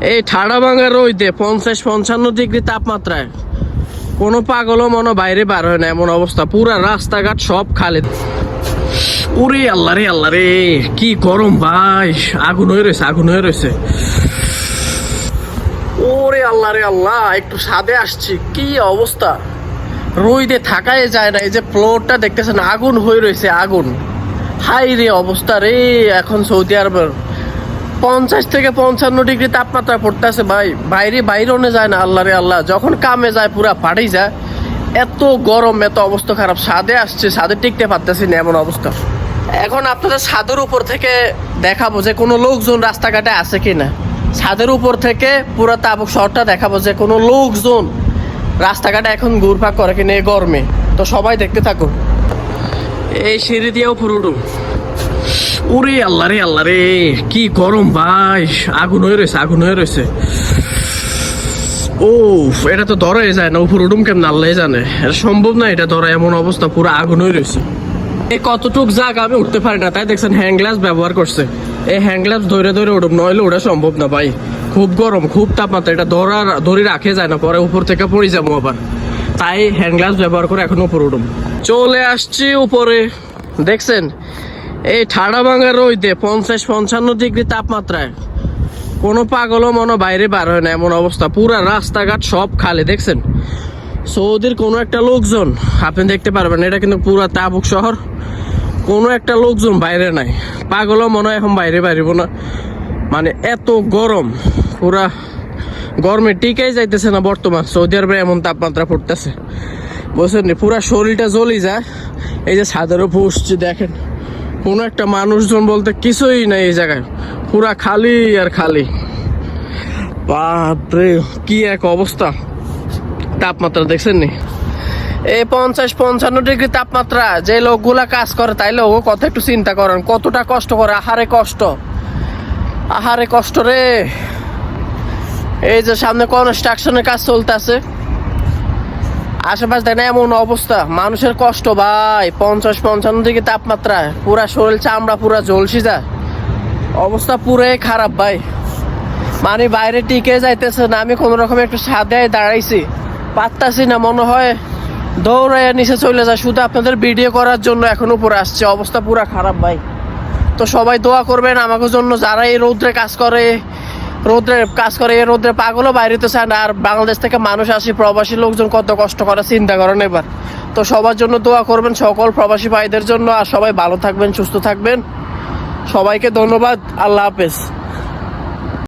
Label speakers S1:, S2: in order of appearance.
S1: এই ঠাডা ভাঙা রইতে পঞ্চাশ পঞ্চান্ন ডিগ্রি তাপমাত্রায়। কোনো পাগলও মনে বাইরে বার হয় না, এমন অবস্থা। পুরা রাস্তাঘাট সব খালি। ওরে আল্লাহ রে আল্লাহ রে, কি গরম ভাই। আগুন হয়ে রয়েছে, আগুন হয়ে রয়েছে। ওরে আল্লাহ রে, আল্লাহ, একটু সাদে আসছি, কি অবস্থা? রইদে থাকাই যায় না, এই যে ফ্লোরটা দেখতেছেন, আগুন হয়ে রয়েছে, আগুন। হাই রে, অবস্থা রে, এখন সৌদি আরবের। পঞ্চাশ থেকে পঞ্চান্ন ডিগ্রি তাপমাত্রা পড়তেছে ভাই। বাইরে বাইরনে যায় না, আল্লাহ রে আল্লাহ। যখন কামে যায়, পুরা ফাটি যায়। এত গরম, এত অবস্থা খারাপ। সাদে আসছে সাদে টিকতে পারতেছি না এমন অবস্থা। এখন আপনাদের ছাদের উপর থেকে দেখাবো যে কোনো লোকজন রাস্তাঘাটে আছে কি না ছাদের উপর থেকে পুরো তাবুক শহরটা দেখাবো যে কোনো লোকজন রাস্তাঘাটে এখন ঘুরপাক করে কিনা এই গরমে। তো সবাই দেখতে থাকুন। এই সিঁড়ি দিয়েও ফুরুটুম ওরে আল্লাহ রে আল্লাহ রে, কি গরম ভাই। আগুন হয়ে রয়েছে, আগুন হয়ে রয়েছে। ও এটা তো ধরাই যায় না, উপর উডুম কেমন আল্লাহ জানে। সম্ভব না, এটা ধরা এমন অবস্থা, পুরো আগুন হয়ে রয়েছে। এই কতটুক জায়গা আমি উঠতে পারি না, তাই দেখছেন হ্যান্ড গ্লাস ব্যবহার করছে। এই হ্যান্ড গ্লাস ধরে ধরে উঠুম নইলে ওটা সম্ভব না ভাই। খুব গরম, খুব তাপমাত্রা, এটা ধরার, ধরে রাখে যায় না, পরে উপর থেকে পড়ে যাব আবার। তাই হ্যান্ড গ্লাস ব্যবহার করে এখন উপর উঠুম চলে আসছি উপরে। দেখছেন এই ঠাডা ভাঙা রইতে পঞ্চাশ পঞ্চান্ন ডিগ্রি তাপমাত্রায়। কোনো পাগলও মনে বাইরে বার হয় না, এমন অবস্থা। পুরা রাস্তাঘাট সব খালি, দেখছেন? সৌদির কোনো একটা লোকজন, আপনি দেখতে পারবেন, এটা কিন্তু পুরা তাবুক শহর। কোনো একটা লোকজন বাইরে নাই। পাগলও মনে এখন বাইরে বাইরিব না। মানে এত গরম, পুরা গরমে টিকাই যাইতেছে না বর্তমান। সৌদি আরবে এমন তাপমাত্রা পড়তেছে। বুঝছেন পুরা শরীরটা জ্বলি যায়। এই যে ছাদের উপর দেখেন। কোনো একটা মানুষজন বলতে কিছুই নাই এই জায়গায়। পুরা খালি আর খালি। বাপরে, কি এক অবস্থা। তাপমাত্রা দেখছেন নি? এই পঞ্চাশ, পঞ্চান্ন ডিগ্রি তাপমাত্রা, যে লোকগুলা কাজ করে তাইলে ও কথা একটু চিন্তা করেন, কতটা কষ্ট করে, আহারে কষ্ট। আহারে কষ্ট রে। এই যে সামনে কনস্ট্রাকশনের কাজ চলতেছে। আশেপাশে দেখেন এমন অবস্থা। মানুষের কষ্ট, ভাই, পঞ্চাশ পঞ্চান্ন দিকে তাপমাত্রা। পুরা শরীর চামড়া, পুরা জ্বলসি যায়। অবস্থা পুরাই খারাপ, ভাই। মানে বাইরে টিকে যাইতেছে না, আমি কোনো রকম একটু সাদে দাঁড়াইছি। পারতাছি না, মনে হয় দৌড়াইয়া নিচে চলে যায়। শুধু আপনাদের ভিডিও করার জন্য এখন উপরে আসছে। অবস্থা পুরা খারাপ, ভাই। তো সবাই দোয়া করবেন, আমাকে জন্য যারা এই রৌদ্রে কাজ করে রৌদ্রে কাজ করে, এই রোদ্রে পাগলও বাইরেতে চায় না। আর বাংলাদেশ থেকে মানুষ আসি, প্রবাসী লোকজন কত কষ্ট করে, চিন্তা করেন এবার। তো সবার জন্য দোয়া করবেন সকল প্রবাসী ভাইদের জন্য। আর সবাই ভালো থাকবেন, সুস্থ থাকবেন। সবাইকে ধন্যবাদ। আল্লাহ হাফেজ।